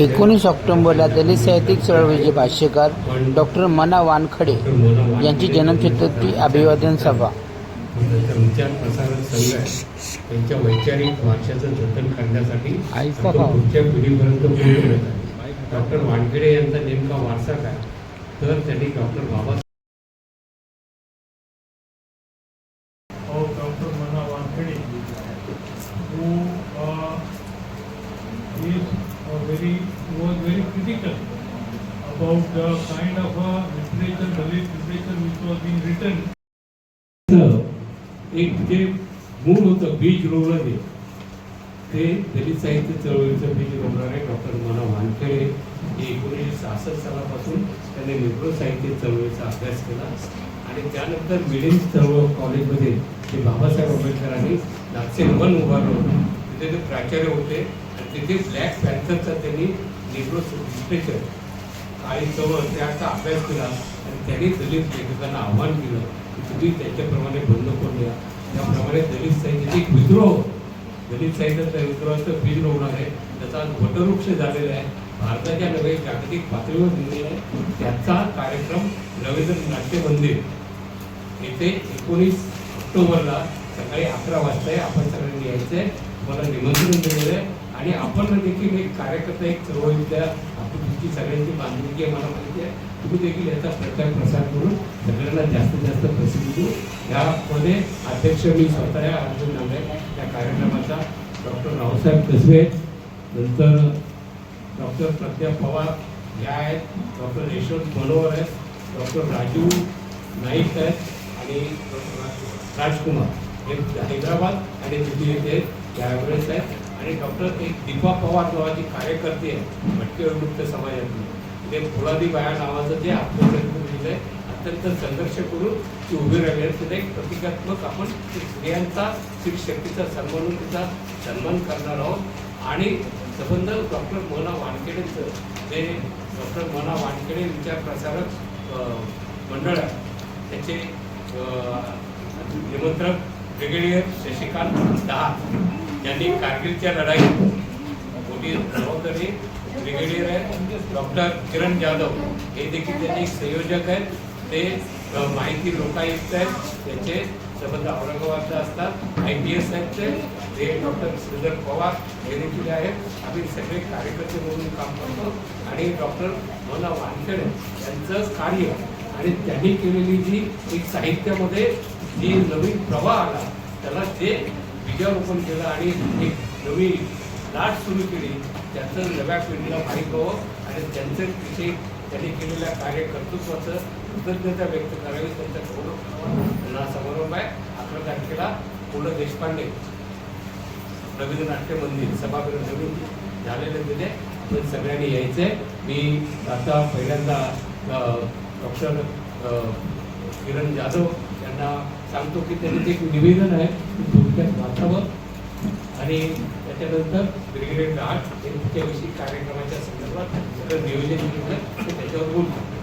एकोणीस ऑक्टोबरला दलित साहित्यिक चळवळीचे भाष्यकार डॉक्टर मना वानखडे यांची जन्मशताब्दी अभिवादन सभा विचार प्रसारक संघ आहे त्यांच्या वैचारिक वारशाचं जतन करण्यासाठी ऐका आपण का? पुढच्या पिढीपर्यंत पोहोचवण्यात आहे डॉक्टर वानखेडे यांचा नेमका वारसा काय तर त्यांनी डॉक्टर बाबा of Dr. Mana Wankhede, who uh, very, was very critical about the kind of a literature, Dalit literature which was being written. एक जे मूळ होतं बीज रोवलं जे ते दलित साहित्य चळवळीचं बीज रोवणारे डॉक्टर मला वानखेडे हे एकोणीसशे सहासष्ट सालापासून त्यांनी निप्रो साहित्य चळवळीचा अभ्यास केला. आणि त्यानंतर मिलिंद चळवळ कॉलेजमध्ये ते बाबासाहेब आंबेडकरांनी नागसेन मन उभारलं तिथे ते प्राचार्य होते आणि तिथे ब्लॅक पॅन्थरचा त्यांनी निग्रो लिटरेचर काळी चवळ त्याचा अभ्यास केला आणि त्यांनी दलित लेखकांना आव्हान केलं की तुम्ही त्यांच्याप्रमाणे बंद करून द्या. त्याप्रमाणे दलित साहित्याचे एक विद्रोह दलित साहित्याचा विद्रोहाचं बीज होणार आहे. त्याचा आज वटवृक्ष झालेला आहे. भारताच्या नव्हे जागतिक पातळीवर दिलेला आहे. त्याचा कार्यक्रम रवींद्र नाट्य मंदिर. येथे एकोणीस ऑक्टोबरला सकाळी अकरा वाजता आहे आपण सगळ्यांनी यायचं आहे मला निमंत्रण दिलेलं आहे आणि आपण देखील एक कार्यकर्ता एक चळवळीतल्या आपण तुमची सगळ्यांची बांधिलकी आहे मला माहिती आहे. तुम्ही देखील याचा प्रचार प्रसार करून सगळ्यांना जास्तीत जास्त प्रसिद्धी देऊ. यामध्ये अध्यक्ष मी स्वतः आहे अर्जुन नांदे या कार्यक्रमाचा डॉक्टर रावसाहेब कसबे नंतर डॉक्टर प्रज्ञा पवार या आहेत डॉक्टर यशवंत मनोहर आहेत डॉक्टर राजू नाईक आहेत आणि डॉक्टर राजकुमार. हे हैदराबाद आणि दिल्ली येथे त्यावेळेस आहे. आणि डॉक्टर एक दीपा पवार नावाची कार्यकर्ते आहे भटके विमुक्त समाजातली. ते फुलादी बाया नावाचं जे आत्मप्रतिनिधी आहे अत्यंत संघर्ष करून ती उभी राहिली तिथे एक प्रतिकात्मक आपण स्त्रियांचा स्त्री शक्तीचा सन्मान तिचा सन्मान करणार आहोत. आणि संबंध डॉक्टर मोना वानखेडेंचं जे डॉक्टर मोना वानखेडे विचार प्रसारक मंडळ आहे. त्याचे निमंत्रक ब्रिगेडियर शशिकांत दहा यांनी कारगिलच्या लढाईत मोठी जबाबदारी ब्रिगेडियर आहेत डॉक्टर किरण जाधव हे देखील त्यांनी एक संयोजक आहेत. ते माहिती लोकायुक्त आहेत. त्याचे संबंध औरंगाबादला असतात. आय पी एस आहेत ते. हे डॉक्टर श्रीधर पवार हे देखील आहेत. आम्ही सगळे कार्यकर्ते म्हणून काम करतो. आणि डॉक्टर मला वानखेडे यांचं कार्य आणि त्यांनी केलेली जी एक साहित्यामध्ये जी नवीन प्रवाह आला त्याला ते बीजारोपण केलं आणि एक नवी लाट सुरू केली. त्याचं नव्या पिढीला माहीत व्हावं आणि त्यांचं विषयी त्यांनी केलेल्या कार्य कर्तृत्वाचं कृतज्ञता व्यक्त करावी त्यांचा गौरव करावा. त्यांना समारंभ आहे. अकरा तारखेला पु ल देशपांडे रवींद्र नाट्य मंदिर सभागृह नवीन झालेलं तिथे. आपण सगळ्यांनी यायचं मी आता पहिल्यांदा डॉक्टर किरण जाधव यांना सांगतो की त्यांनी ते एक निवेदन आहे ते थोडक्यात वाचावं. आणि त्याच्यानंतर ब्रिगेड घाट हे मुख्यविषयी कार्यक्रमाच्या संदर्भात सगळं नियोजन केलं. ते त्याच्यावर बोलतो